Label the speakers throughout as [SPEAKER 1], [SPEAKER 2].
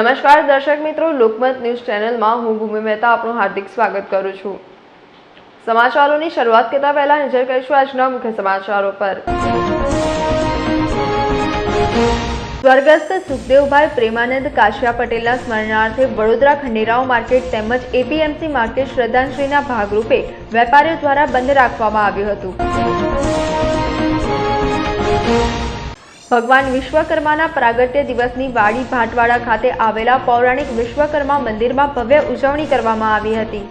[SPEAKER 1] નમસ્કાર દર્શક મિત્રો, લોકમત ન્યૂઝ ચેનલમાં હું ભૂમિ મહેતા આપનું હાર્દિક સ્વાગત કરું છું. સમાચારોની શરૂઆત કરતા પહેલા નજર કરીશું આજના મુખ્ય સમાચારો પર. સ્વર્ગસ્થ સુખદેવભાઈ પ્રેમાનંદ કાશિયા પટેલના સ્મરણાર્થે વડોદરા ખંડેરાવ માર્કેટ તેમજ એપીએમસી માર્કેટ શ્રદ્ધાંજલિના ભાગરૂપે વેપારીઓ દ્વારા બંધ રાખવામાં આવ્યું હતું. ભગવાન વિશ્વકર્માના પ્રાગટ્ય દિવસની વાડી ભાટવાડા ખાતે આવેલા પૌરાણિક વિશ્વકર્મા મંદિરમાં ભવ્ય ઉજવણી કરવામાં આવી હતી.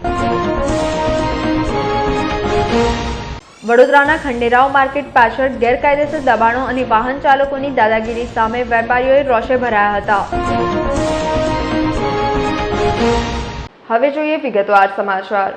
[SPEAKER 1] વડોદરાના ખંડેરાવ માર્કેટ પાછળ ગેરકાયદેસર દબાણો અને વાહન ચાલકોની દાદાગીરી સામે વેપારીઓએ રોષે ભરાયા હતા. હવે જોઈએ વિગતવાર સમાચાર.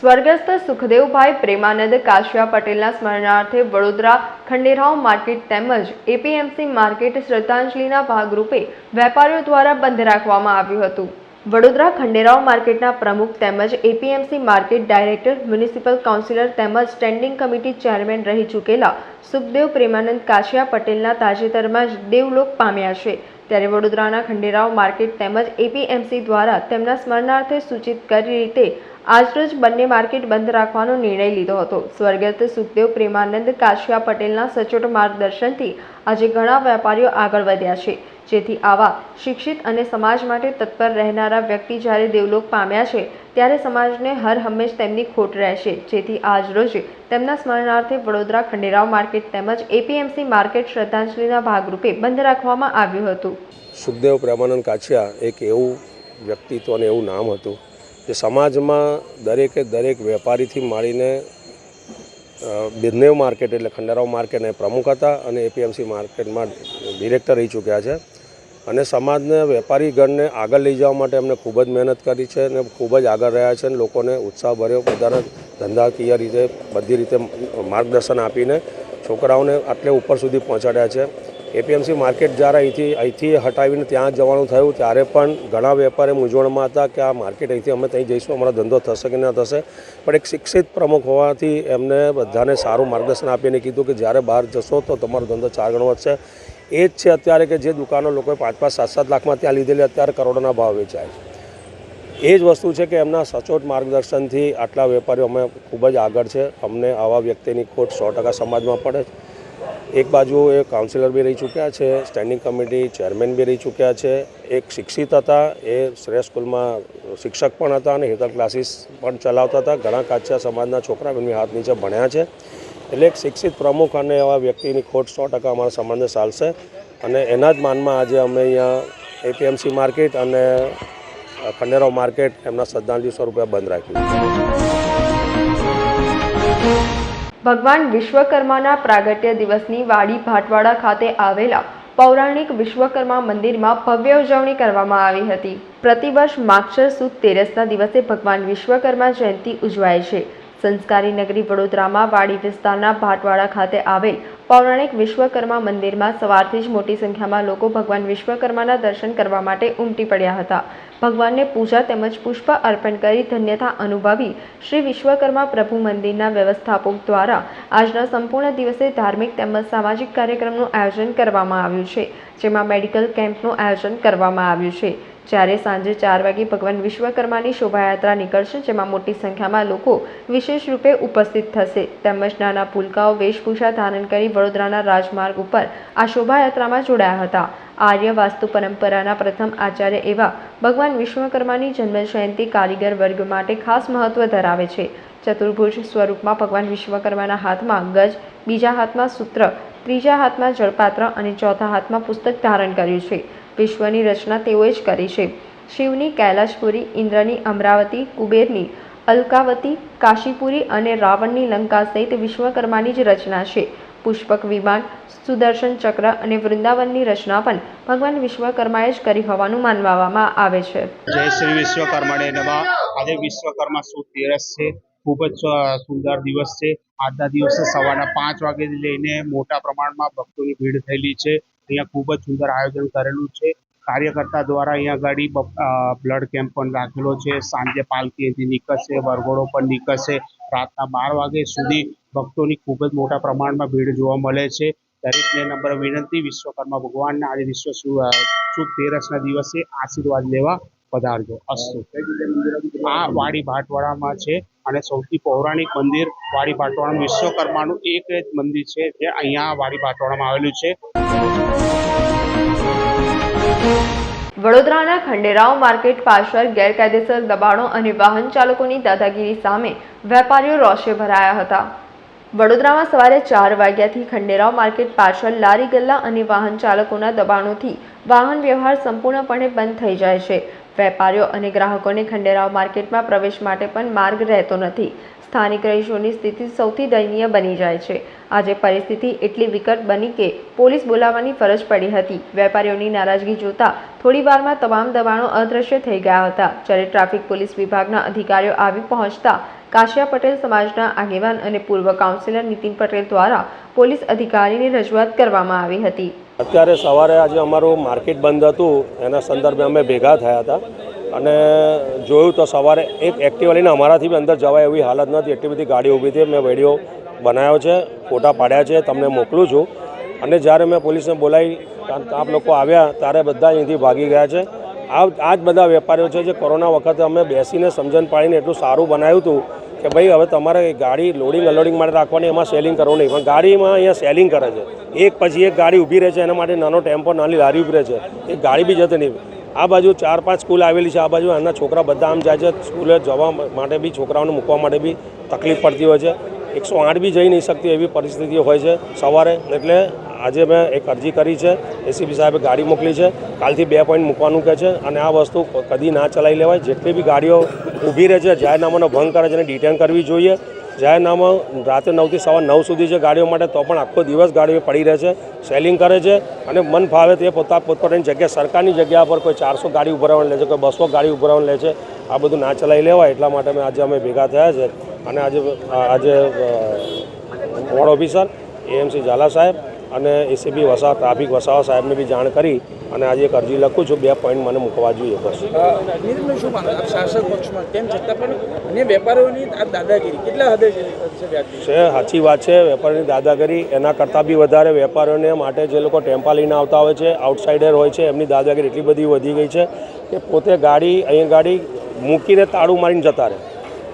[SPEAKER 1] સ્વર્ગસ્થ સુખદેવભાઈ પ્રેમાનંદ કાશિયા પટેલના સ્મરણાર્થે વડોદરા ખંડેરાવ માર્કેટ તેમજ એપીએમસી માર્કેટ શ્રદ્ધાંજલિના ભાગરૂપે વેપારીઓ દ્વારા બંધ રાખવામાં આવ્યું હતું. વડોદરા ખંડેરાવ માર્કેટના પ્રમુખ તેમજ APMC market director, municipal councillor તેમજ સ્ટેન્ડિંગ કમિટી ચેરમેન રહી ચૂકેલા સુખદેવ પ્રેમાનંદ કાશિયા પટેલના તાજેતરમાં જ દેવલોક પામ્યા છે. ત્યારે વડોદરાના ખંડેરાવ માર્કેટ તેમજ એપીએમસી દ્વારા તેમના સ્મરણાર્થે સૂચિત કરી રીતે આજરોજ બંને માર્કેટ બંધ રાખવાનો નિર્ણય લીધો હતો. સ્વર્ગસ્થ સુખદેવ પ્રેમાનંદ કાશિયા પટેલના સચોટ માર્ગદર્શનથી આજે ઘણા વેપારીઓ આગળ વધ્યા છે. જેથી આવા શિક્ષિત અને સમાજ માટે તત્પર રહેનારા વ્યક્તિ જ્યારે દેવલોક પામ્યા છે, ત્યારે સમાજને હર હંમેશ તેમની ખોટ રહેશે. જેથી આજરોજ તેમના સ્મરણાર્થે વડોદરા ખંડેરાવ માર્કેટ તેમજ એપીએમસી માર્કેટ શ્રદ્ધાંજલિના ભાગરૂપે બંધ રાખવામાં આવ્યું હતું.
[SPEAKER 2] સુખદેવ પ્રેમાનંદ કાછિયા એક એવું વ્યક્તિત્વ અને એવું નામ હતું જે સમાજમાં દરેકે દરેક વેપારીથી માંડીને બિરનેવ માર્કેટ એટલે ખંડેરાવ માર્કેટને પ્રમુખ હતા અને એપીએમસી માર્કેટમાં ડિરેક્ટર રહી ચૂક્યા છે. અને સમાજને, વેપારીગણને આગળ લઈ જવા માટે એમને ખૂબ જ મહેનત કરી છે અને ખૂબ જ આગળ રહ્યા છે અને લોકોને ઉત્સાહભર્યો બધાને ધંધાકીય રીતે, બધી રીતે માર્ગદર્શન આપીને છોકરાઓને આટલે ઉપર સુધી પહોંચાડ્યા છે. એપીએમસી માર્કેટ જ્યારે અહીંથી અહીંથી હટાવીને ત્યાં જવાનું થયું, ત્યારે પણ ઘણા વેપારી મૂંઝવણમાં હતા કે આ માર્કેટ અહીંથી અમે ત્યાં જઈશું, અમારો ધંધો થશે કે ના થશે. પણ એક શિક્ષિત પ્રમુખ હોવાથી એમને બધાને સારું માર્ગદર્શન આપીને કીધું કે જ્યારે બહાર જશો તો તમારો ધંધો ચાર ગણો વધશે. એ જ છે અત્યારે કે જે દુકાનો લોકોએ પાંચ પાંચ સાત સાત લાખમાં ત્યાં લીધેલી, અત્યારે કરોડોના ભાવ વેચાય છે. એ જ વસ્તુ છે કે એમના સચોટ માર્ગદર્શનથી આટલા વેપારીઓ અમે ખૂબ જ આગળ છે. અમને આવા વ્યક્તિની ખોટ સો ટકા સમાજમાં પડે છે. એક બાજુ એ કાઉન્સિલર બી રહી ચૂક્યા છે સ્ટેન્ડિંગ કમિટી ચેરમેન બી રહી ચૂક્યા છે. એક શિક્ષિત હતા, એ શ્રેષ્ઠ સ્કૂલમાં શિક્ષક પણ હતા અને હેતલ ક્લાસીસ પણ ચલાવતા હતા. ઘણા કાચા સમાજના છોકરા એમની હાથ નીચે ભણ્યા છે. એટલે એક શિક્ષિત પ્રમુખ અને એવા વ્યક્તિની ખોટ સો ટકા અમારા સમાજને ચાલશે અને એના જ માનમાં આજે અમે અહીંયા એપીએમસી માર્કેટ અને ખંડેરાવ માર્કેટ એમના શ્રદ્ધાંજલિ સ્વરૂપે બંધ રાખ્યું
[SPEAKER 1] ભગવાન વિશ્વકર્માના પ્રાગટ્ય દિવસની વાડી ભાટવાડા ખાતે આવેલા પૌરાણિક વિશ્વકર્મા મંદિરમાં ભવ્ય ઉજવણી કરવામાં આવી હતી. પ્રતિવર્ષ માક્ષર સુદ તેરસના દિવસે ભગવાન વિશ્વકર્મા જયંતિ ઉજવાય છે. સંસ્કારી નગરી વડોદરામાં વાડી વિસ્તારના ભાટવાડા ખાતે આવેલ પૌરાણિક વિશ્વકર્મા મંદિરમાં સવારથી જ મોટી સંખ્યામાં લોકો ભગવાન વિશ્વકર્માના દર્શન કરવા માટે ઉમટી પડ્યા હતા. ભગવાનને પૂજા તેમજ પુષ્પ અર્પણ કરી ધન્યતા અનુભવી શ્રી વિશ્વકર્મા પ્રભુ મંદિરના વ્યવસ્થાપક દ્વારા આજના સંપૂર્ણ દિવસે ધાર્મિક તેમજ સામાજિક કાર્યક્રમનું આયોજન કરવામાં આવ્યું છે, જેમાં મેડિકલ કેમ્પનું આયોજન કરવામાં આવ્યું છે. જ્યારે સાંજે ચાર વાગે ભગવાન વિશ્વકર્માની શોભાયાત્રા નીકળશે, જેમાં મોટી સંખ્યામાં લોકો વિશેષ રૂપે ઉપસ્થિત થશે. તેમજ નાના પુલકાઓ, વેશભૂષા ધારણ કરી વડોદરાના રાજમાર્ગ ઉપર આ શોભાયાત્રામાં જોડાયા હતા. આર્ય વાસ્તુ પરંપરાના પ્રથમ આચાર્ય એવા ભગવાન વિશ્વકર્માની જન્મજયંતિ કારીગર વર્ગ માટે ખાસ મહત્વ ધરાવે છે. ચતુર્ભુજ સ્વરૂપમાં ભગવાન વિશ્વકર્માના હાથમાં ગજ, બીજા હાથમાં સૂત્ર, ત્રીજા હાથમાં જળપાત્ર અને ચોથા હાથમાં પુસ્તક ધારણ કર્યું છે. વિશ્વની રચના તેઓએ જ કરી છે. શિવની કૈલાશપુરી, ઇન્દ્રની અમરાવતી, કુબેરની અલકાવતી, કાશીપુરી અને રાવણની લંકા સહિત વિશ્વકર્માની જ રચના છે. પુષ્પક વિમાન, સુદર્શન ચક્ર અને વૃંદાવનની રચના પણ ભગવાન વિશ્વકર્માએ જ કરી હોવાનું માનવામાં આવે છે.
[SPEAKER 3] જય શ્રી વિશ્વકર્માને નમઃ. આજે વિશ્વકર્મા સુદ તેરસ છે. ખૂબ જ સુંદર દિવસ છે. આજના દિવસે સવારના પાંચ વાગ્યાથી લઈને મોટા પ્રમાણમાં ભક્તોની ભીડ થયેલી છે. અહીંયા ખૂબ જ સુંદર આયોજન કરેલું છે. કાર્યકર્તા દ્વારા અહીંયા ગાડી બ્લડ કેમ્પ પણ રાખેલો છે. સાંજે પાલખી અહીંથી નીકળશે, વરઘોડો પણ નીકળશે. રાતના બાર વાગે સુધી ભક્તોની ખૂબ જ મોટા પ્રમાણમાં ભીડ જોવા મળે છે. દરેકને નંબર વિનંતી, વિશ્વકર્મા ભગવાનના આજે વિશ્વ સુ- તેરસના દિવસે આશીર્વાદ લેવા પધારજો. અસ્તુ. આ વાડી ભાટવાડામાં છે અને સૌથી પૌરાણિક મંદિર વાડી ભાટવાડાનું વિશ્વકર્માનું એક જ મંદિર છે જે અહીંયા વાડી ભાટવાડામાં આવેલું છે.
[SPEAKER 1] વડોદરાના ખંડેરાવ માર્કેટ પાછળ ગેરકાયદેસર દબાણો અને વાહન ચાલકોની દાદાગીરી સામે વેપારીઓ રોષે ભરાયા હતા. વડોદરામાં સવારે ચાર વાગ્યાથી ખંડેરાવ માર્કેટ પાછળ લારી ગલ્લા અને વાહન ચાલકોના દબાણોથી વાહન વ્યવહાર સંપૂર્ણપણે બંધ થઈ જાય છે. વેપારીઓ અને ગ્રાહકોને ખંડેરાવ માર્કેટમાં પ્રવેશ માટે પણ માર્ગ રહેતો નથી. સ્થાનિક રહીશોની સ્થિતિ સૌથી દયનીય બની જાય છે. આજે પરિસ્થિતિ એટલી વિકટ બની કે પોલીસ બોલાવવાની ફરજ પડી હતી. વેપારીઓની નારાજગી જોતા થોડી વારમાં તમામ દબાણો અદ્રશ્ય થઈ ગયા હતા. જ્યારે ટ્રાફિક પોલીસ વિભાગના અધિકારીઓ આવી પહોંચતા કાશિયા પટેલ સમાજના આગેવાન અને પૂર્વ કાઉન્સિલર નીતિન પટેલ દ્વારા પોલીસ અધિકારીની રજૂઆત કરવામાં આવી હતી.
[SPEAKER 2] અત્યારે સવારે આજે અમારું માર્કેટ બંધ હતું. એના સંદર્ભે અમે ભેગા થયા હતા. અને જોયું તો સવારે એક એક્ટિવા લઈને અમારાથી બી અંદર જવાય એવી હાલત નથી. એટલી બધી ગાડી ઊભી હતી. મેં વીડિયો બનાવ્યો છે, ફોટા પાડ્યા છે, તમને મોકલું છું. અને જ્યારે મેં પોલીસને બોલાવી આપ લોકો આવ્યા, ત્યારે બધા અહીંથી ભાગી ગયા છે. આ આ જ બધા વેપારીઓ છે જે કોરોના વખતે અમે બેસીને સમજણ પાડીને એટલું સારું બનાવ્યું હતું કે ભાઈ, હવે તમારે ગાડી લોડિંગ અનલોડિંગ માટે રાખવાની, એમાં સેલિંગ કરવું નહીં. પણ ગાડીમાં અહીંયા સેલિંગ કરે છે. એક પછી એક ગાડી ઊભી રહે છે, એના માટે નાનો ટેમ્પો નાની લારી ઊભી રહે છે. એક ગાડી બી જતી નહીં. આ બાજુ ચાર, પાંચ સ્કૂલ આવેલી છે. આ બાજુ એના છોકરા બધા આમ જાય છે. સ્કૂલે જવા માટે બી, છોકરાઓને મૂકવા માટે બી તકલીફ પડતી હોય છે. એકસો આઠ બી જઈ નહીં શકતી એવી પરિસ્થિતિ હોય છે સવારે. એટલે આજે મેં એક અરજી કરી છે. એસીબી સાહેબે ગાડી મોકલી છે. કાલથી બે પોઈન્ટ મૂકવાનું કહે છે. અને આ વસ્તુ કદી ના ચલાવી લેવાય. જેટલી બી ગાડીઓ ઊભી રહે છે, જાહેરનામાનો ભંગ કરે છે એને ડિટેન કરવી જોઈએ. જાહેરનામા રાત્રે નવથી સવાર નવ સુધી છે ગાડીઓ માટે, તો પણ આખો દિવસ ગાડીઓ પડી રહે છે સેલિંગ કરે છે અને મન ફાવે તે પોતા પોતપોતાની જગ્યા, સરકારની જગ્યા પર કોઈ ચારસો ગાડી ઉભરાવવાનું લે છે, કોઈ બસો ગાડી ઉભરાવવાનું લે છે, આ બધું ના ચલાવી લેવાય. એટલા માટે અમે આજે અમે ભેગા થયા છે. અને આજે આજે વોર્ડ ઓફિસર, એએમસી ઝાલા સાહેબ અને એસીબી વસા ટ્રાફિક વસાવા સાહેબને બી જાણ કરી અને આજે એક અરજી લખું છું બે પોઈન્ટ મને મૂકવા જોઈએ બસ.
[SPEAKER 4] શું શાસક પક્ષમાં તેમ છતાં પણ અન્ય વેપારીઓની દાદાગીરી કેટલા હદે છે
[SPEAKER 2] સાચી વાત છે વેપારીની દાદાગીરી. એના કરતાં બી વધારે વેપારીઓને માટે જે લોકો ટેમ્પા લઈને આવતા હોય છે આઉટસાઇડર હોય છે એમની દાદાગીરી એટલી બધી વધી ગઈ છે કે પોતે ગાડી અહીંયા ગાડી મૂકીને તાળું મારીને જતા રહે.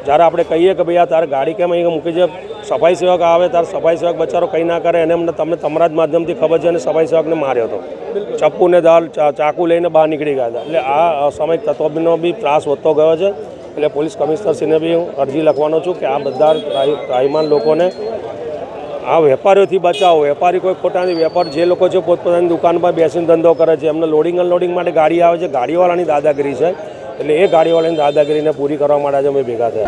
[SPEAKER 2] જ્યારે આપણે કહીએ કે ભાઈ આ તારે ગાડી કેમ અહીંયા મૂકી છે? સફાઈ સેવક આવે ત્યારે સફાઈ સેવક બચારો કંઈ ના કરે એને અમને તમને તમારા જ માધ્યમથી ખબર છે અને સફાઈ સેવકને માર્યો હતો ચપ્પુને દાલ ચાકુ લઈને બહાર નીકળી ગયા હતા. એટલે આ અસામયિક તત્વનો બી ત્રાસ વધતો ગયો છે. એટલે પોલીસ કમિશનરશ્રીને બી હું અરજી લખવાનો છું કે આ બધા ત્રાહી- લોકોને આ વેપારીઓથી બચાવો. વેપારી કોઈ ખોટાની વેપાર જે લોકો છે પોતપોતાની દુકાનમાં બેસીને ધંધો કરે છે. એમને લોડિંગ અનલોડિંગ માટે ગાડી આવે છે. ગાડીવાળાની દાદાગીરી છે. એટલે એ ગાડીવાળાની દાદાગીરીને પૂરી કરવા માટે આજે અમે ભેગા થયા.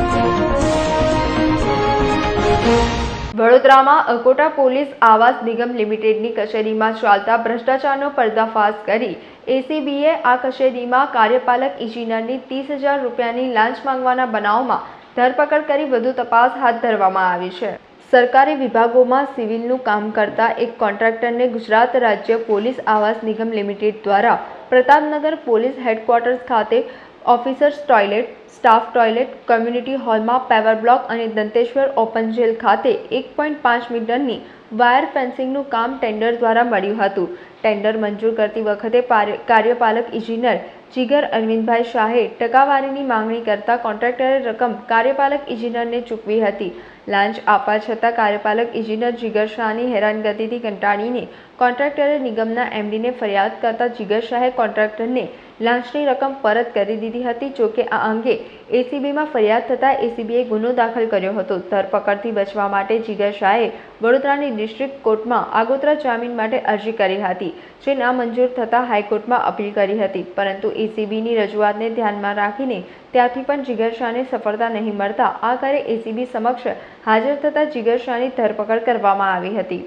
[SPEAKER 1] વડોદરામાં અકોટા પોલીસ આવાસ નિગમ લિમિટેડની કચેરીમાં ચાલતા ભ્રષ્ટાચારનો પર્દાફાશ કરી એસીબીએ આ કચેરીમાં કાર્યપાલક ઇજનેરની ત્રીસ હજાર રૂપિયાની લાંચ માંગવાના બનાવમાં ધરપકડ કરી વધુ તપાસ હાથ ધરવામાં આવી છે. સરકારી વિભાગોમાં સિવિલનું કામ કરતા એક કોન્ટ્રાક્ટરને ગુજરાત રાજ્ય પોલીસ આવાસ નિગમ લિમિટેડ દ્વારા પ્રતાપનગર પોલીસ હેડક્વાર્ટર્સ ખાતે officers toilet, staff toilet, community હોલમાં પેવર બ્લોક અને દંતેશ્વર ઓપન જેલ ખાતે એક પોઈન્ટ પાંચ મીટરની વાયર ફેન્સિંગનું કામ ટેન્ડર દ્વારા મળ્યું હતું. ટેન્ડર મંજૂર કરતી વખતે કાર્યપાલક ઇજનેર જીગર અરવિંદભાઈ શાહે ટકાવારીની માંગણી કરતા કોન્ટ્રાક્ટરે રકમ કાર્યપાલક ઇજનેરને ચૂકવી હતી. લાંચ આપવા છતાં કાર્યપાલક ઇજનેર જીગર શાહની હેરાનગતિથી કંટાળીને કોન્ટ્રાક્ટરે નિગમના એમડીને ફરિયાદ કરતા જીગર શાહે કોન્ટ્રાક્ટરને લાંચની રકમ પરત કરી દીધી હતી જોકે આ અંગે એસીબીમાં ફરિયાદ થતાં એસીબીએ ગુનો દાખલ કર્યો હતો. ધરપકડથી બચવા માટે જીગર શાહે વડોદરાની ડિસ્ટ્રિક્ટ કોર્ટમાં આગોતરા જામીન માટે અરજી કરી હતી, જે નામંજૂર થતાં હાઈકોર્ટમાં અપીલ કરી હતી. પરંતુ એસીબીની રજૂઆતને ધ્યાનમાં રાખીને ત્યાંથી પણ જીગર શાહને સફળતા નહીં મળતા આખરે એસીબી સમક્ષ હાજર થતાં જીગર શાહની ધરપકડ કરવામાં આવી હતી.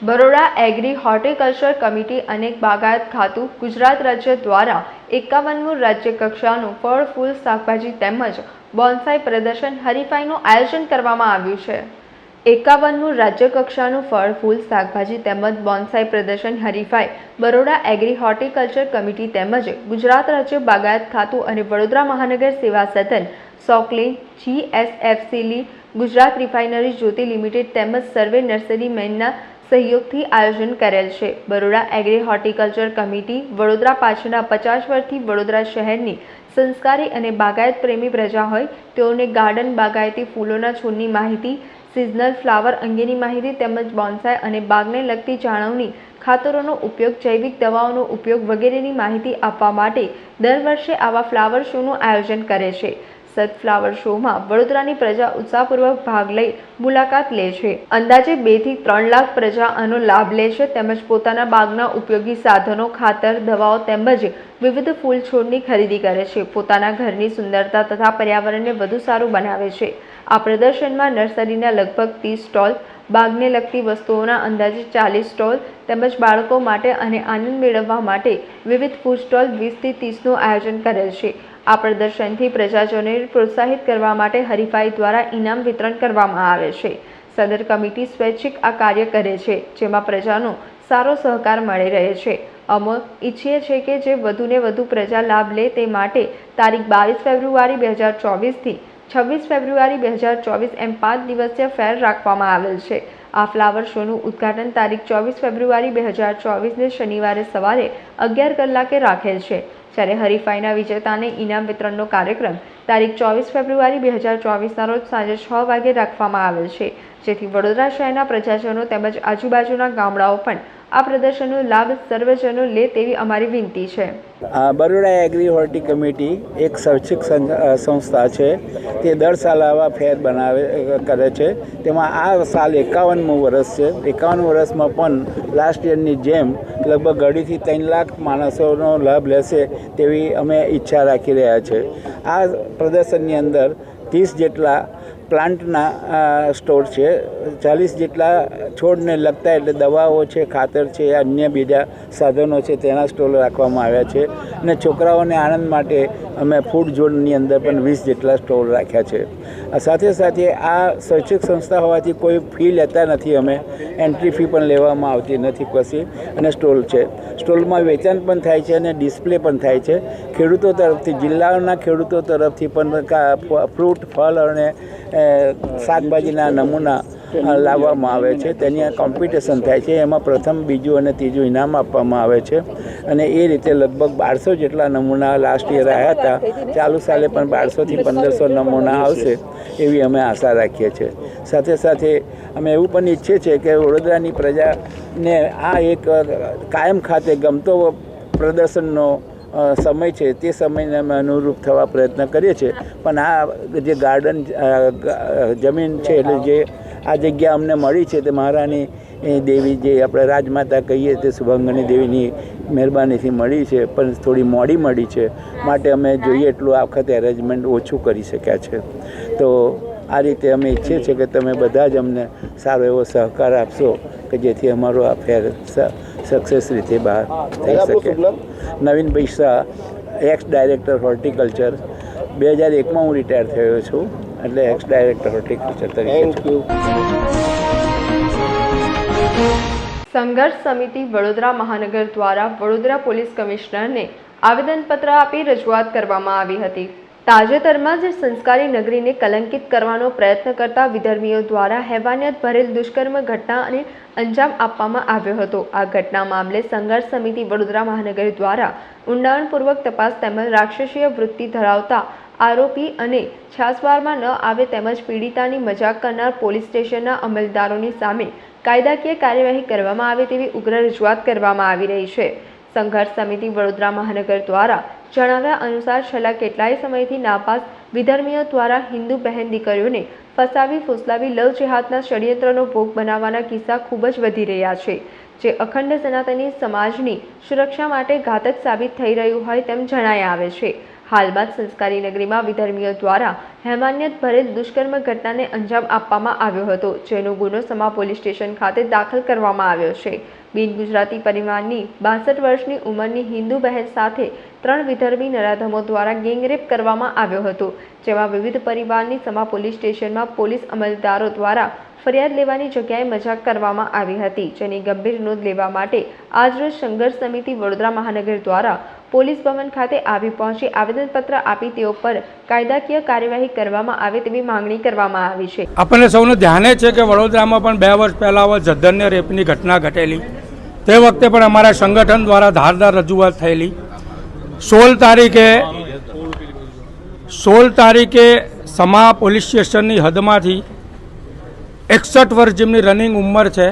[SPEAKER 1] બરોડા એગ્રી હોર્ટિકલ્ચર કમિટી અને બાગાયત ખાતું ગુજરાત રાજ્ય દ્વારા એકાવનમું રાજ્ય કક્ષાનું ફળ, ફૂલ, શાકભાજી તેમજ બોન્સાઈ પ્રદર્શન હરીફાઈનું આયોજન કરવામાં આવ્યું છે. એકાવનમું રાજ્ય કક્ષાનું ફળ, ફૂલ, શાકભાજી તેમજ બોન્સાઈ પ્રદર્શન હરીફાઈ બરોડા એગ્રી હોર્ટિકલ્ચર કમિટી તેમજ ગુજરાત રાજ્ય બાગાયત ખાતું અને વડોદરા મહાનગર સેવા સદન સોકલેન જીએસએફસીલી ગુજરાત રિફાઇનરી જ્યોતિ લિમિટેડ તેમજ સર્વે નર્સરી મેનના સહયોગથી આયોજન કરેલ છે. Baroda agri horticulture committee Vadodara પાછળના પચાસ વર્ષથી વડોદરા શહેરની સંસ્કારી અને બાગાયત પ્રેમી પ્રજા હોય તેઓને ગાર્ડન બાગાયતી ફૂલોના છોડની માહિતી, સિઝનલ ફ્લાવર અંગેની માહિતી તેમજ બોન્સાઈ અને બાગને લગતી જાળવણી, ખાતરોનો ઉપયોગ, જૈવિક દવાઓનો ઉપયોગ વગેરેની માહિતી આપવા માટે દર વર્ષે આવા ફ્લાવર શોનું આયોજન કરે છે. સત ફ્લાવર શોમાં વડોદરાની પ્રજા ઉત્સાહપૂર્વક ભાગ લઈ મુલાકાત લે છે. અંદાજે બેથી ત્રણ લાખ પ્રજા આનો લાભ લે છે તેમજ પોતાના બાગના ઉપયોગી સાધનો, ખાતર, દવાઓ તેમજ વિવિધ ફૂલ છોડની ખરીદી કરે છે. પોતાના ઘરની સુંદરતા તથા પર્યાવરણને વધુ સારું બનાવે છે. આ પ્રદર્શનમાં નર્સરીના લગભગ ત્રીસ સ્ટોલ, બાગને લગતી વસ્તુઓના અંદાજે ચાલીસ સ્ટોલ તેમજ બાળકો માટે અને આનંદ મેળવવા માટે વિવિધ ફૂડ સ્ટોલ વીસથી ત્રીસનું આયોજન કરેલ છે. આ પ્રદર્શનથી પ્રજાજનોને પ્રોત્સાહિત કરવા માટે હરીફાઈ દ્વારા ઇનામ વિતરણ કરવામાં આવે છે. સદર કમિટી સ્વૈચ્છિક આ કાર્ય કરે છે, જેમાં પ્રજાનો સારો સહકાર મળી રહે છે. અમે ઈચ્છીએ છીએ કે જે વધુને વધુ પ્રજા લાભ લે તે માટે તારીખ બાવીસ ફેબ્રુઆરી બે હજાર ચોવીસથી છવ્વીસ ફેબ્રુઆરી બે હજાર ચોવીસ એમ પાંચ દિવસીય ફેર રાખવામાં આવેલ છે. આ ફ્લાવર શોનું ઉદ્ઘાટન તારીખ ચોવીસ ફેબ્રુઆરી બે હજાર ચોવીસને શનિવારે સવારે અગિયાર કલાકે રાખેલ છે. જ્યારે હરીફાઈના વિજેતાને ઇનામ વિતરણનો કાર્યક્રમ તારીખ ચોવીસ ફેબ્રુઆરી બે હજાર ચોવીસના રોજ સાંજે છ વાગે રાખવામાં આવેલ છે. જેથી વડોદરા શહેરના પ્રજાજનો તેમજ આજુબાજુના ગામડાઓ પણ આ પ્રદર્શનનો લાભ સર્વજનો લે તેવી અમારી વિનંતી છે.
[SPEAKER 5] બરોડા એગ્રી હોર્ટી કમિટી એક શૈક્ષિક સંસ્થા છે. તે દર સાલ આવા ફેર બનાવે કરે છે. તેમાં આ સાલ એકાવનમું વર્ષ છે. એકાવન વર્ષમાં પણ લાસ્ટ યરની જેમ લગભગ અઢીથી ત્રણ લાખ માણસોનો લાભ લેશે તેવી અમે ઈચ્છા રાખી રહ્યા છે. આ પ્રદર્શનની અંદર ત્રીસ જેટલા પ્લાન્ટના સ્ટોર છે. ચાલીસ જેટલા છોડને લગતા એટલે દવાઓ છે, ખાતર છે, અન્ય બીજા સાધનો છે, તેના સ્ટોલ રાખવામાં આવ્યા છે. અને છોકરાઓને આનંદ માટે અમે ફૂડ ઝોનની અંદર પણ વીસ જેટલા સ્ટોલ રાખ્યા છે. સાથે સાથે આ શૈક્ષિક સંસ્થા હોવાથી કોઈ ફી લેતા નથી અમે. એન્ટ્રી ફી પણ લેવામાં આવતી નથી કશી અને સ્ટોલ છે. સ્ટોલમાં વેચાણ પણ થાય છે અને ડિસ્પ્લે પણ થાય છે. ખેડૂતો તરફથી, જિલ્લાના ખેડૂતો તરફથી પણ ફ્રૂટ ફળ અને શાકભાજીના નમૂના લાવવામાં આવે છે. તેની કોમ્પિટિશન થાય છે. એમાં પ્રથમ બીજું અને ત્રીજું ઇનામ આપવામાં આવે છે. અને એ રીતે લગભગ બારસો જેટલા નમૂના લાસ્ટ યર આવ્યા હતા. ચાલુ સાલે પણ બારસોથી પંદરસો નમૂના આવશે એવી અમે આશા રાખીએ છીએ. સાથે સાથે અમે એવું પણ ઈચ્છીએ છીએ કે વડોદરાની પ્રજાને આ એક કાયમ ખાતે ગમતો પ્રદર્શનનો સમય છે તે સમયને અમે અનુરૂપ થવા પ્રયત્ન કરીએ છીએ. પણ આ જે ગાર્ડન જમીન છે એટલે જે આ જગ્યા અમને મળી છે તે મહારાણી એ દેવી જે આપણે રાજમાતા કહીએ તે શુભંગની દેવીની મહેરબાનીથી મળી છે પણ થોડી મોડી મળી છે. માટે અમે જોઈએ એટલું આ વખતે એરેન્જમેન્ટ ઓછું કરી શક્યા છે. તો આ રીતે અમે ઈચ્છીએ છીએ કે તમે બધા જ અમને સારો એવો સહકાર આપશો કે જેથી અમારો આ ફેર સક્સેસ રીતે બહાર થઈ શકે. Navin Shah ex director horticulture બે હજાર એકમાં હું રિટાયર થયો છું. એટલે એક્સ ડાયરેક્ટર હોર્ટિકલ્ચર તરીકે
[SPEAKER 1] સંઘર્ષ સમિતિ વડોદરા મહાનગર દ્વારા વડોદરા પોલીસ કમિશનરને આવેદનપત્ર આપી રજૂઆત કરવામાં આવી હતી. તાજેતરમાં જ સંસ્કારી નગરીને કલંકિત કરવાનો પ્રયત્ન કરતા વિધર્મીઓ દ્વારા હેવાનિયત ભરેલ દુષ્કર્મ ઘટના અને અંજામ આપવામાં આવ્યો હતો. આ ઘટના મામલે સંઘર્ષ સમિતિ વડોદરા મહાનગર દ્વારા ઊંડાણપૂર્વક તપાસ તેમજ રાક્ષસીય વૃત્તિ ધરાવતા આરોપી અને છાસવારમાં ન આવે તેમજ પીડિતાની મજાક કરનાર પોલીસ સ્ટેશનના અમલદારોની સામે કાયદાકીય કાર્યવાહી કરવામાં આવે તેવી ઉગ્ર રજૂઆત કરવામાં આવી રહી છે. સંઘર્ષ સમિતિ વડોદરા મહાનગર દ્વારા જણાવ્યા અનુસાર છેલ્લા કેટલાય સમયથી નાપાસ વિધર્મીઓ દ્વારા હિન્દુ બહેન દીકરીઓને ફસાવી ફૂસલાવી લવ જેહાદના ષડયંત્રનો ભોગ બનાવવાના કિસ્સા ખૂબ જ વધી રહ્યા છે, જે અખંડ સનાતની સમાજની સુરક્ષા માટે ઘાતક સાબિત થઈ રહ્યું હોય તેમ જણાય આવે છે. હાલમાં જ સંસ્કારી નગરીમાં વિધર્મીઓ દ્વારા હેમાન્યત ભરેલ દુષ્કર્મ ઘટનાને અંજામ આપવામાં આવ્યો હતો, જેનો ગુનો સમા પોલીસ સ્ટેશન ખાતે દાખલ કરવામાં આવ્યો છે. બિન ગુજરાતી પરિવારની બાસઠ વર્ષની ઉંમરની હિન્દુ બહેન સાથે ત્રણ વિધર્મી નરાધમો દ્વારા ગેંગરેપ કરવામાં આવ્યો હતો, જેમાં વિવિધ પરિવારની સમા પોલીસ સ્ટેશનમાં પોલીસ અમલદારો દ્વારા ફરિયાદ લેવાની જગ્યાએ મજાક કરવામાં આવી હતી, જેની ગંભીર નોંધ લેવા માટે આજરોજ સંઘર્ષ સમિતિ વડોદરા મહાનગર દ્વારા પોલીસ ભવન ખાતે આવી પહોંચી આવેદનપત્ર આપી તેઓ પર કાયદાકીય કાર્યવાહી કરવામાં આવે તેવી માંગણી કરવામાં આવી છે.
[SPEAKER 6] આપણને સૌને ધ્યાને છે કે વડોદરામાં પણ બે વર્ષ પહેલાં જધન્ય રેપની ઘટના ઘટેલી. તે વખતે પણ અમારા સંગઠન દ્વારા ધારદાર રજૂઆત થયેલી. સોળ તારીખે સોળ તારીખે સમા પોલીસ સ્ટેશનની હદમાંથી એકસઠ વર્ષ જેમની રનિંગ ઉંમર છે,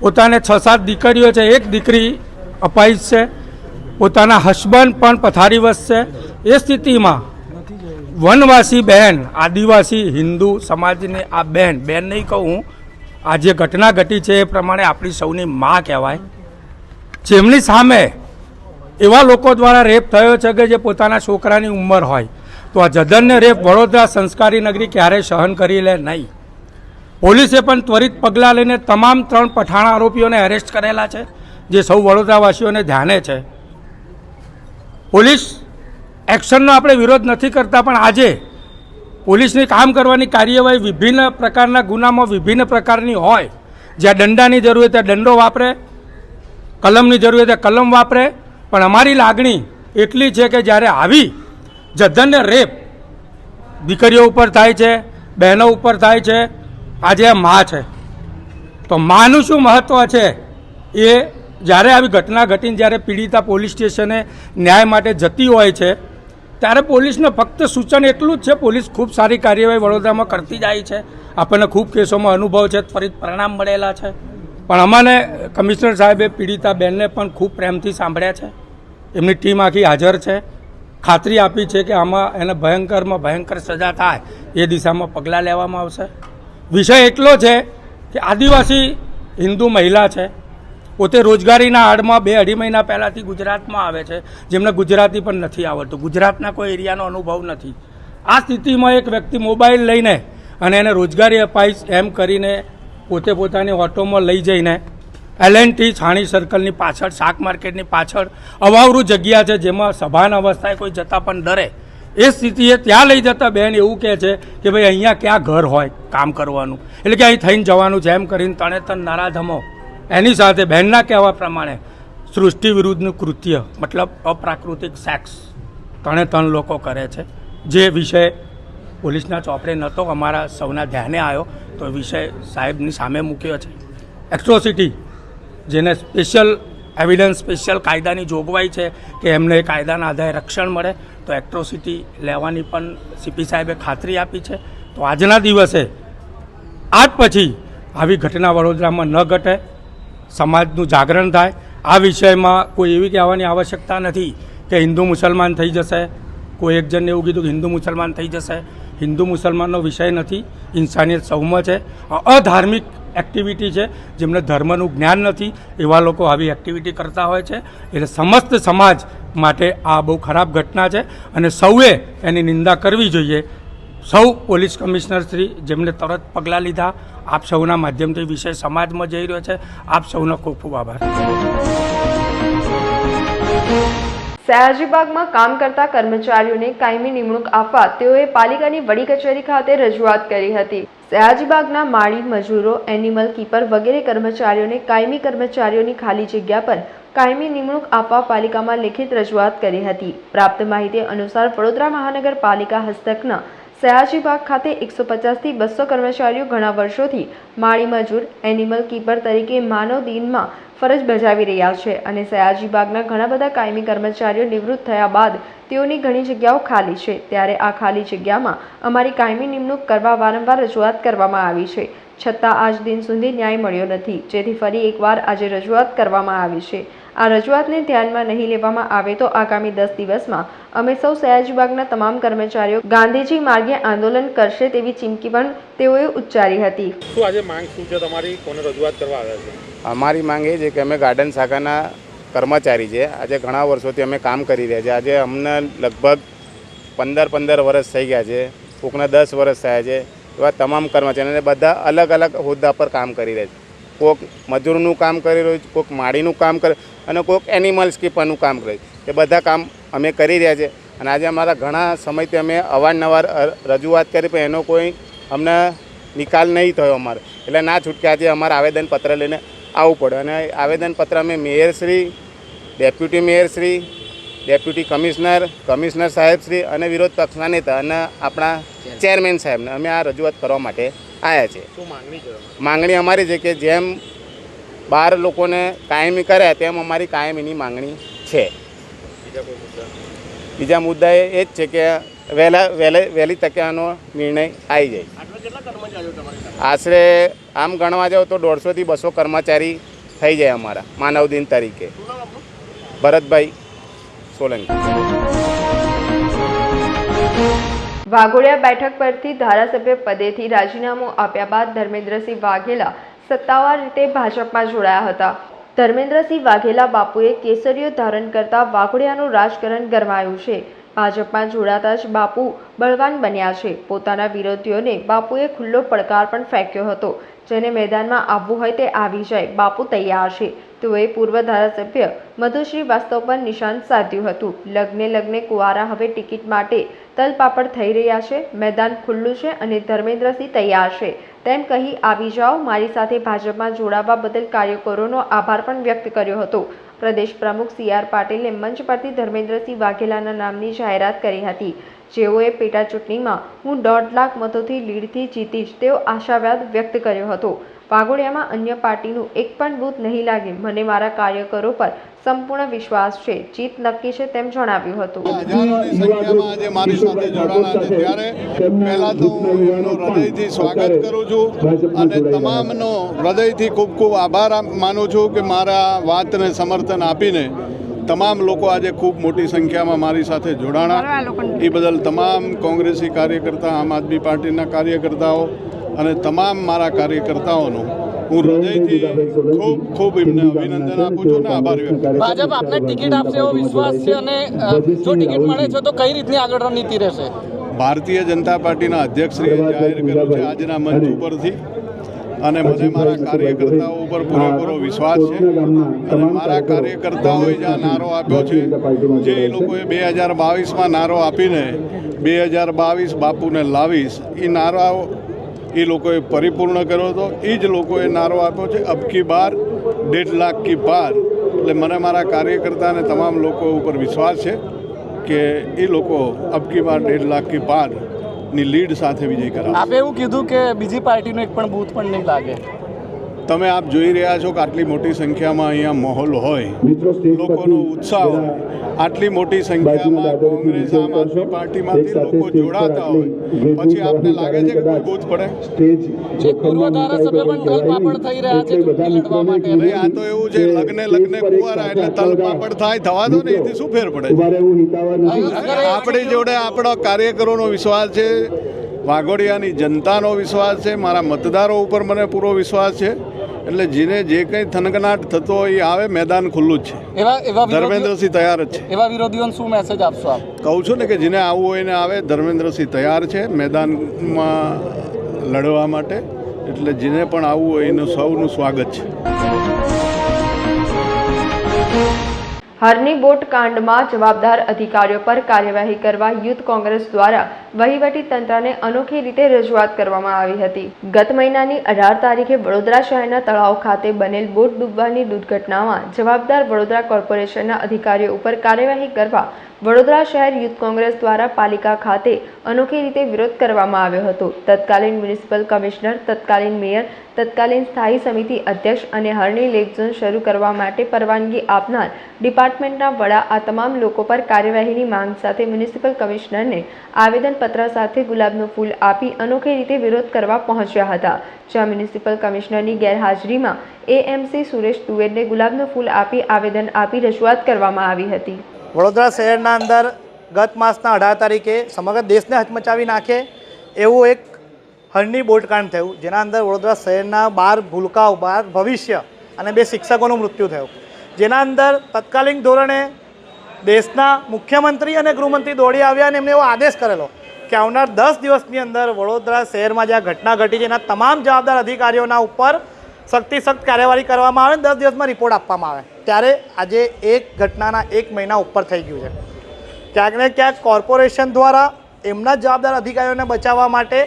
[SPEAKER 6] પોતાને છ સાત દીકરીઓ છે, એક દીકરી અપાઈ છે. પોતાના હસબન્ડ પણ પથારી વસશે એ સ્થિતિમાં વનવાસી બહેન, આદિવાસી, હિન્દુ સમાજની આ બહેન બહેન નહીં કહું આ જે ઘટના ઘટી છે એ પ્રમાણે આપણી સૌની માં કહેવાય. જેમની સામે એવા લોકો દ્વારા રેપ થયો છે કે જે પોતાના છોકરાની ઉંમર હોય. તો આ જદનને રેપ વડોદરા સંસ્કારી નગરી ક્યારેય સહન કરી લે નહીં. પોલીસે પણ ત્વરિત પગલાં લઈને તમામ ત્રણ પઠાણ આરોપીઓને એરેસ્ટ કરેલા છે, જે સૌ વડોદરાવાસીઓને ધ્યાને છે. પોલીસ એક્શનનો આપણે વિરોધ નથી કરતા, પણ આજે પોલીસની કામ કરવાની કાર્યવાહી વિભિન્ન પ્રકારના ગુનામાં વિભિન્ન પ્રકારની હોય, જ્યાં દંડાની જરૂર હોય ત્યાં દંડો વાપરે, કલમની જરૂર હોય કલમ વાપરે, પણ અમારી લાગણી એટલી છે કે જ્યારે આવી જધન્ય રેપ દીકરીઓ ઉપર થાય છે, બહેનો ઉપર થાય છે, આજે મા છે. તો માનું શું મહત્ત્વ છે? એ જ્યારે આવી ઘટના ઘટીને જ્યારે પીડિતા પોલીસ સ્ટેશને ન્યાય માટે જતી હોય છે, ત્યારે પોલીસને ફક્ત સૂચન એટલું જ છે, પોલીસ ખૂબ સારી કાર્યવાહી વડોદરામાં કરતી જાય છે. આપણને ખૂબ કેસોમાં અનુભવ છે ત્વરિત પરિણામ મળેલા છે. પણ અમાને કમિશનર સાહેબે પીડિતા બેનને પણ ખૂબ પ્રેમથી સાંભળ્યા છે. એમની ટીમ આખી હાજર છે. ખાતરી આપી છે કે આમાં એને ભયંકરમાં ભયંકર સજા થાય, એ દિશામાં પગલાં લેવામાં આવશે. વિષય એટલો છે કે આદિવાસી હિન્દુ મહિલા છે પોતે રોજગારીના આડમાં બે અઢી મહિના પહેલાંથી ગુજરાતમાં આવે છે. જેમને ગુજરાતી પણ નથી આવડતું. ગુજરાતના કોઈ એરિયાનો અનુભવ નથી. આ સ્થિતિમાં એક વ્યક્તિ મોબાઈલ લઈને અને એને રોજગારી અપાઈશ એમ કરીને પોતે પોતાની ઓટોમાં લઈ જઈને એલ એન ટી છાણી સર્કલની પાછળ, શાક માર્કેટની પાછળ અવાવરું જગ્યા છે જેમાં સભાન અવસ્થાએ કોઈ જતાં પણ ડરે. એ સ્થિતિએ ત્યાં લઈ જતા બેન એવું કહે છે કે ભાઈ અહીંયા ક્યાં ઘર હોય કામ કરવાનું. એટલે કે અહીં થઈને જવાનું છે એમ કરીને તણે તણ નરાધમો એની સાથે બહેનના કહેવા પ્રમાણે સૃષ્ટિ વિરુદ્ધનું કૃત્ય, મતલબ અપ્રાકૃતિક સેક્સ ત્રણે ત્રણ લોકો કરે છે. જે વિષય પોલીસના ચોપડે નહોતો અમારા સૌના ધ્યાને આવ્યો, તો વિષય સાહેબની સામે મૂક્યો છે. એક્ટ્રોસિટી જેને સ્પેશિયલ એવિડન્સ સ્પેશિયલ કાયદાની જોગવાઈ છે કે એમને કાયદાના આધારે રક્ષણ મળે, તો એક્ટ્રોસિટી લેવાની પણ સીપી સાહેબે ખાતરી આપી છે. તો આજના દિવસે, આજ પછી આવી ઘટના વડોદરામાં ન ઘટે. સમાજનું જાગરણ થાય. આ વિષયમાં કોઈ એવી કહેવાની આવશ્યકતા નથી કે હિન્દુ મુસલમાન થઈ જશે. કોઈ એક જણને એવું કીધું કે હિન્દુ મુસલમાન થઈ જશે. હિન્દુ મુસલમાનનો વિષય નથી. ઇન્સાનિયત સૌમાં છે. અધાર્મિક એક્ટિવિટી છે જેમને ધર્મનું જ્ઞાન નથી. એવા લોકો આવી એક્ટિવિટી કરતા હોય છે. એટલે સમસ્ત સમાજ માટે આ બહુ ખરાબ ઘટના છે. અને સૌએ એની નિંદા કરવી જોઈએ. સૌ પોલીસ કમિશનર શ્રી જેમને તરત પગલાં લીધા. આપ સૌના માધ્યમથી વિષય સમાજમાં જઈ રહ્યો છે. આપ સૌનો ખૂબ ખૂબ આભાર.
[SPEAKER 1] સયાજીબાગમાં કામ કરતા કર્મચારીઓને કાયમી નિમણૂક આપવા તેઓએ પાલિકાની વડી કચેરી ખાતે રજૂઆત કરી હતી. સયાજીબાગના માળી મજૂરો એનિમલ કીપર વગેરે કર્મચારીઓને કાયમી કર્મચારીઓની ખાલી જગ્યા પર કાયમી નિમણૂક આપવા પાલિકામાં લેખિત રજૂઆત કરી હતી. પ્રાપ્ત માહિતી અનુસાર વડોદરા મહાનગરપાલિકા હસ્તકના સયાજીબાગ ખાતે એકસો પચાસથી બસો કર્મચારીઓ ઘણા વર્ષોથી માળી મજૂર એનિમલ કીપર તરીકે માનવ દિનમાં ફરજ બજાવી રહ્યા છે અને સયાજીબાગના ઘણા બધા કાયમી કર્મચારીઓ નિવૃત્ત થયા બાદ તેઓની ઘણી જગ્યાઓ ખાલી છે. ત્યારે આ ખાલી જગ્યામાં અમારી કાયમી નિમણૂક કરવા વારંવાર રજૂઆત કરવામાં આવી છે. છતાં આજ દિન સુધી ન્યાય મળ્યો નથી. જેથી ફરી એકવાર આજે રજૂઆત કરવામાં આવી છે. આ રજૂઆતને ધ્યાનમાં નહીં લેવામાં આવે તો આગામી દસ દિવસમાં અમે સૌ સયાજીબાગના તમામ કર્મચારીઓ ગાંધીજી માર્ગે આંદોલન કરશે તેવી ચીમકી પણ તેઓએ ઉચ્ચારી હતી.
[SPEAKER 4] શું આજે માંગ શું છે તમારી? કોને રજૂઆત કરવા આવ્યા છે?
[SPEAKER 7] અમારી માંગ એ છે કે અમે ગાર્ડન શાખાના કર્મચારી છે. આજે ઘણા વર્ષોથી અમે કામ કરી રહ્યા છે. આજે અમને લગભગ પંદર પંદર વર્ષ થઈ ગયા છે. કોકના દસ વર્ષ થયા છે. એવા તમામ કર્મચારીઓને બધા અલગ અલગ હોદ્દા પર કામ કરી રહ્યા છે. કોક મજૂરનું કામ કરી રહ્યું છે કોક માળીનું કામ કરે અને કોઈક એનિમલ્સ કીપરનું કામ કરે. એ બધા કામ અમે કરી રહ્યા છે. અને આજે અમારા ઘણા સમયથી અમે અવારનવાર રજૂઆત કરી પણ એનો કોઈ અમને નિકાલ નહીં થયો અમારે. એટલે ના છૂટકે આજે અમારે આવેદનપત્ર લઈને આવવું પડે. અને આવેદનપત્ર અમે મેયરશ્રી ડેપ્યુટી મેયરશ્રી ડેપ્યુટી કમિશનર કમિશનર સાહેબશ્રી અને વિરોધ પક્ષના નેતા અને આપણા ચેરમેન સાહેબને અમે આ રજૂઆત કરવા માટે આવ્યા છે.
[SPEAKER 4] શું માંગણી છે? તમારી?
[SPEAKER 7] માંગણી અમારી છે કે જેમ બાર લોકોને કાયમી કરે તેમ અમારી કાયમીની માંગણી છે.
[SPEAKER 4] બીજા મુદ્દા?
[SPEAKER 7] એ જ છે કે વહેલા વહેલે વહેલી તકે આનો નિર્ણય આવી જાય.
[SPEAKER 4] આટલા કેટલા કર્મચારીઓ તમારી સાથે?
[SPEAKER 7] આશરે આમ ગણવા જાઓ તો દોઢસોથી બસો કર્મચારી થઈ જાય અમારા માનવ દિન તરીકે ભરતભાઈ સોલંકી.
[SPEAKER 1] વાઘોડિયા બેઠક પરથી ધારાસભ્ય પદેથી રાજીનામું આપ્યા બાદ ધર્મેન્દ્રસિંહ વાઘેલા સત્તાવાર રીતે ભાજપમાં જોડાયા હતા. ધર્મેન્દ્રસિંહ વાઘેલા બાપુએ કેસરીઓ ધારણ કરતા વાઘોડિયાનું રાજકારણ ગરમાયું છે. ભાજપમાં જોડાતા જ બાપુ બળવાન બન્યા છે. પોતાના વિરોધીઓને બાપુએ ખુલ્લો પડકાર પણ ફેંક્યો હતો. જેને મેદાનમાં આવવું હોય તે આવી જાય. બાપુ તૈયાર છે. તેઓએ પૂર્વ ધારાસભ્ય મધુશ્રી વાસ્તવ પર નિશાન સાધ્યું હતું. લગ્ને લગ્ને કુવારા હવે ટિકિટ માટે તલપાપડ થઈ રહ્યા છે. મેદાન ખુલ્લું છે અને ધર્મેન્દ્રસિંહ તૈયાર છે. તેમ કહી આવી જાઓ. મારી સાથે ભાજપમાં જોડાવા બદલ કાર્યકરોનો આભાર પણ વ્યક્ત કર્યો હતો. પ્રદેશ પ્રમુખ સી આર પાટીલે મંચ પરથી ધર્મેન્દ્રસિંહ વાઘેલાના નામની જાહેરાત કરી હતી. જેઓએ પેટા ચૂંટણીમાં હું દોઢ લાખ મતોથી લીડથી જીતીશ તેવો આશાવાદ વ્યક્ત કર્યો હતો. વાઘોડિયામાં અન્ય પાર્ટીનું એક પણ બૂથ નહીં લાગે. મને મારા કાર્યકરો પર સંપૂર્ણ વિશ્વાસ છે. જીત નક્કી છે તેમ જણાવ્યું હતું.
[SPEAKER 8] આજે મારી સાથે જોડાણા છે. ત્યારે પહેલાં તો હું એમનું હૃદયથી સ્વાગત કરું છું અને તમામનો હૃદયથી ખૂબ ખૂબ આભાર માનું છું કે મારા વાતને સમર્થન આપીને તમામ લોકો આજે ખૂબ મોટી સંખ્યામાં મારી સાથે જોડાણા. એ બદલ તમામ કોંગ્રેસી કાર્યકર્તા આમ આદમી પાર્ટીના કાર્યકર્તાઓ અને તમામ મારા કાર્યકર્તાઓનો હું હૃદયથી ખૂબ ખૂબ એમને અભિનંદન આપું છું અને આભાર વ્યક્ત કરું
[SPEAKER 9] ભાજપ આપને ટિકિટ આપશે એવો વિશ્વાસ છે અને જો ટિકિટ મળે છે તો કઈ રીતની આગળ રણનીતિ રહેશે?
[SPEAKER 8] ભારતીય જનતા પાર્ટીના અધ્યક્ષશ્રીએ જાહેર કર્યું છે આજના મંચ ઉપરથી અને મને મારા કાર્યકર્તાઓ ઉપર પૂરેપૂરો વિશ્વાસ છે અને મારા કાર્યકર્તાઓએ જે આ નારો આપ્યો છે જે એ લોકોએ બે હજાર બાવીસમાં નારો આપીને બે હજાર બાવીસ બાપુને લાવીશ એ નારો એ લોકોએ પરિપૂર્ણ કર્યો હતો. એ જ લોકોએ નારો આપ્યો છે અબકી બાર દેઢ લાખ કી પાર એટલે મને મારા કાર્યકર્તા અને તમામ લોકો ઉપર વિશ્વાસ છે કે એ લોકો અબકી બાર દેઢ લાખ કી પારની લીડ સાથે વિજય કરાવે
[SPEAKER 9] આપે એવું કીધું કે બીજી પાર્ટીનો એક પણ બૂથ પણ નહીં લાગે.
[SPEAKER 8] તમે આપ જોઈ રહ્યા છો કે આટલી મોટી સંખ્યામાં અહીંયા માહોલ હોય. લોકોનો ઉત્સાહ હોય. આટલી મોટી સંખ્યામાં કોંગ્રેસ આમ આદમી પાર્ટીમાંથી લોકો જોડાતા હોય. પછી આપને લાગે છે કે કોઈ બૂથ પડે? આ તો એવું છે લગ્ને લગ્ને કુવારા એટલે તલ પાપડ થાય થવા દો ને એથી શું ફેર પડે? આપણી જોડે આપણો કાર્યકરોનો વિશ્વાસ છે વાઘોડિયાની જનતાનો વિશ્વાસ છે મારા મતદારો ઉપર મને પૂરો વિશ્વાસ છે. એટલે જેને જે કંઈ થનગનાટ થતો હોય એ આવે મેદાન ખુલ્લું જ છે.
[SPEAKER 9] એવા એવા
[SPEAKER 8] ધર્મેન્દ્રસિંહ તૈયાર જ છે.
[SPEAKER 9] એવા વિરોધીઓને શું મેસેજ આપશો આપ?
[SPEAKER 8] કહું છું ને કે જેને આવવું હોય એને આવે ધર્મેન્દ્રસિંહ તૈયાર છે મેદાનમાં લડવા માટે એટલે જેને પણ આવવું હોય એનું સૌનું સ્વાગત છે.
[SPEAKER 1] હરની બોટ કાંડમાં જવાબદાર અધિકારીઓ પર કાર્યવાહી કરવા યુથ કોંગ્રેસ દ્વારા વહીવટી તંત્રને અનોખી રીતે રજૂઆત કરવામાં આવી હતી. ગત મહિનાની અઢાર તારીખે વડોદરા શહેરના તળાવ ખાતે બનેલ બોટ ડૂબવાની દુર્ઘટનામાં જવાબદાર વડોદરા કોર્પોરેશનના અધિકારીઓ ઉપર કાર્યવાહી કરવા વડોદરા શહેર યુથ કોંગ્રેસ દ્વારા પાલિકા ખાતે અનોખી રીતે વિરોધ કરવામાં આવ્યો હતો. તત્કાલીન મ્યુનિસિપલ કમિશનર, તત્કાલીન મેયર, તત્કાલીન સ્થાયી સમિતિ અધ્યક્ષ અને હરણી લેકઝોન શરૂ કરવા માટે પરવાનગી આપનાર ડિપાર્ટમેન્ટના વડા આ તમામ લોકો પર કાર્યવાહીની માંગ સાથે મ્યુનિસિપલ કમિશનરને આવેદનપત્ર સાથે ગુલાબનું ફૂલ આપી અનોખી રીતે વિરોધ કરવા પહોંચ્યા હતા. જ્યાં મ્યુનિસિપલ કમિશનરની ગેરહાજરીમાં એએમસી સુરેશ તુવેરને ગુલાબનું ફૂલ આપી આવેદન આપી રજૂઆત કરવામાં આવી હતી.
[SPEAKER 9] વડોદરા શહેરના અંદર ગત માસના અઢાર તારીખે સમગ્ર દેશને હચમચાવી નાખે એવું એક હરની બોટકાંડ થયું, જેના અંદર વડોદરા શહેરના બાર ભૂલકાઓ, બાર ભવિષ્ય અને બે શિક્ષકોનું મૃત્યુ થયું. જેના અંદર તત્કાલીન ધોરણે દેશના મુખ્યમંત્રી અને ગૃહમંત્રી દોડી આવ્યા અને એમને એવો આદેશ કરેલો કે આવનાર દસ દિવસની અંદર વડોદરા શહેરમાં જે આ ઘટના ઘટી છે, એના તમામ જવાબદાર અધિકારીઓના ઉપર સખ્તી સખ્ત કાર્યવાહી કરવામાં આવે દસ દિવસમાં રિપોર્ટ આપવામાં આવે. ત્યારે આજે એક ઘટનાના એક મહિના ઉપર થઈ ગયું છે. ક્યાંક ક્યાંક કોર્પોરેશન દ્વારા એમના જવાબદાર અધિકારીઓને બચાવવા માટે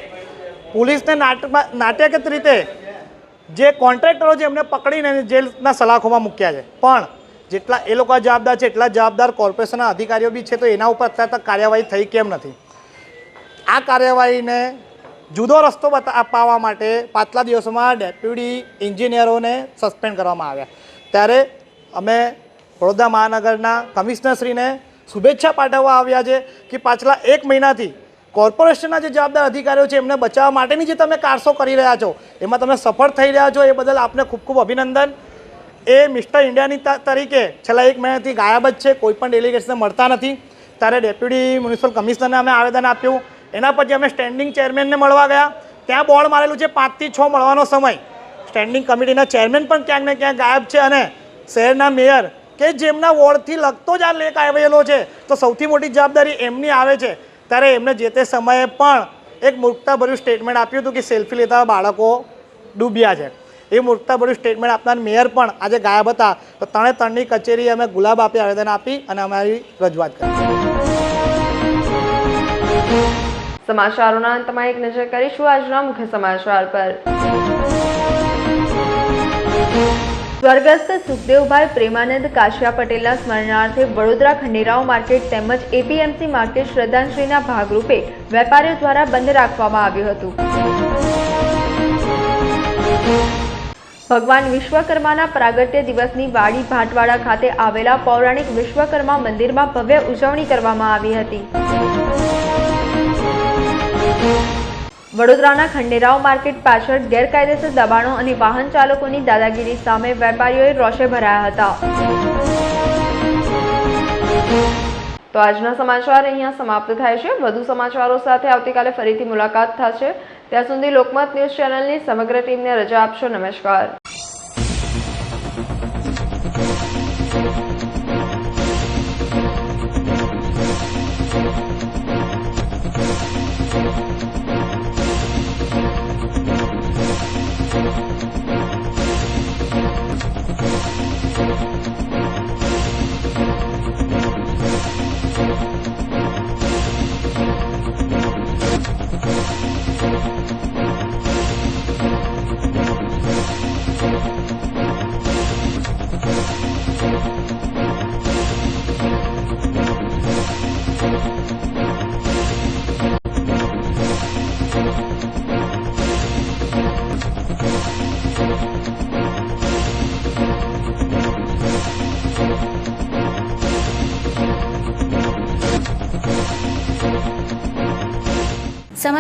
[SPEAKER 9] પોલીસને નાટ્યગત રીતે જે કોન્ટ્રાક્ટરો છે એમને પકડીને જેલના સલાખોમાં મૂક્યા છે. પણ જેટલા એ લોકો જવાબદાર છે, એટલા જવાબદાર કોર્પોરેશનના અધિકારીઓ બી છે, તો એના ઉપર અત્યારે તક કાર્યવાહી થઈ કેમ નથી? આ કાર્યવાહીને જુદો રસ્તો અપાવવા માટે પાછલા દિવસોમાં ડેપ્યુટી એન્જિનિયરોને સસ્પેન્ડ કરવામાં આવ્યા. ત્યારે અમે વડોદરા મહાનગરના કમિશનરશ્રીને શુભેચ્છા પાઠવવા આવ્યા છે કે પાછલા એક મહિનાથી કોર્પોરેશનના જે જવાબદાર અધિકારીઓ છે, એમને બચાવવા માટેની જે તમે કારસો કરી રહ્યા છો, એમાં તમે સફળ થઈ રહ્યા છો, એ બદલ આપને ખૂબ ખૂબ અભિનંદન. એ મિસ્ટર ઇન્ડિયાની તરીકે છેલ્લા એક મહિનાથી ગાયબ જ છે, કોઈ પણ ડેલિગેટ્સને મળતા નથી. ત્યારે ડેપ્યુટી મ્યુનિસિપલ કમિશનરને અમે આવેદન આપ્યું. એના પછી અમે સ્ટેન્ડિંગ ચેરમેનને મળવા ગયા. ત્યાં બોર્ડ મારેલું છે, પાંચથી છ મળવાનો સમય. સ્ટેન્ડિંગ કમિટીના ચેરમેન પણ ક્યાંક ને ક્યાંક ગાયબ છે અને શહેરના મેયર કે જેમના વોર્ડથી લગતો જ આ લેખ આવેલો છે, તો સૌથી મોટી જવાબદારી એમની આવે છે. ત્યારે એમને જે તે સમયે પણ એક મૂર્ખતાભર્યું સ્ટેટમેન્ટ આપ્યું હતું કે સેલ્ફી લેતા બાળકો ડૂબ્યા છે. એ મૂર્ખતાભર્યું સ્ટેટમેન્ટ આપનાર મેયર પણ આજે ગાયબ હતા. તો ત્રણે ત્રણની કચેરી અમે ગુલાબ આપી આવેદન આપી અને અમારી રજૂઆત કરી.
[SPEAKER 1] સમાચારોના અંતમાં એક નજર કરીશું. આજના મુખ્ય સમાચાર પર. સ્વર્ગસ્થ સુખદેવભાઈ પ્રેમાનંદ કાશિયા પટેલના સ્મરણાર્થે વડોદરા ખંડેરાવ માર્કેટ તેમજ એપીએમસી માર્કેટ શ્રદ્ધાંજલિના ભાગરૂપે વેપારીઓ દ્વારા બંધ રાખવામાં આવ્યું હતું. ભગવાન વિશ્વકર્માના પ્રાગટ્ય દિવસની વાડી ભાટવાડા ખાતે આવેલા પૌરાણિક વિશ્વકર્મા મંદિરમાં ભવ્ય ઉજવણી કરવામાં આવી હતી. વડોદરાના ખંડેરાવ માર્કેટ પાછળ ગેરકાયદેસર દબાણો અને વાહન ચાલકોની દાદાગીરી સામે વેપારીઓએ રોષે ભરાયા હતા. તો આજના સમાચાર અહીંયા સમાપ્ત થાય છે. વધુ સમાચારો સાથે આવતીકાલે ફરીથી મુલાકાત થશે. ત્યાં સુધી લોકમત ન્યૂઝ ચેનલની સમગ્ર ટીમને રજા આપશો. નમસ્કાર. Thank you.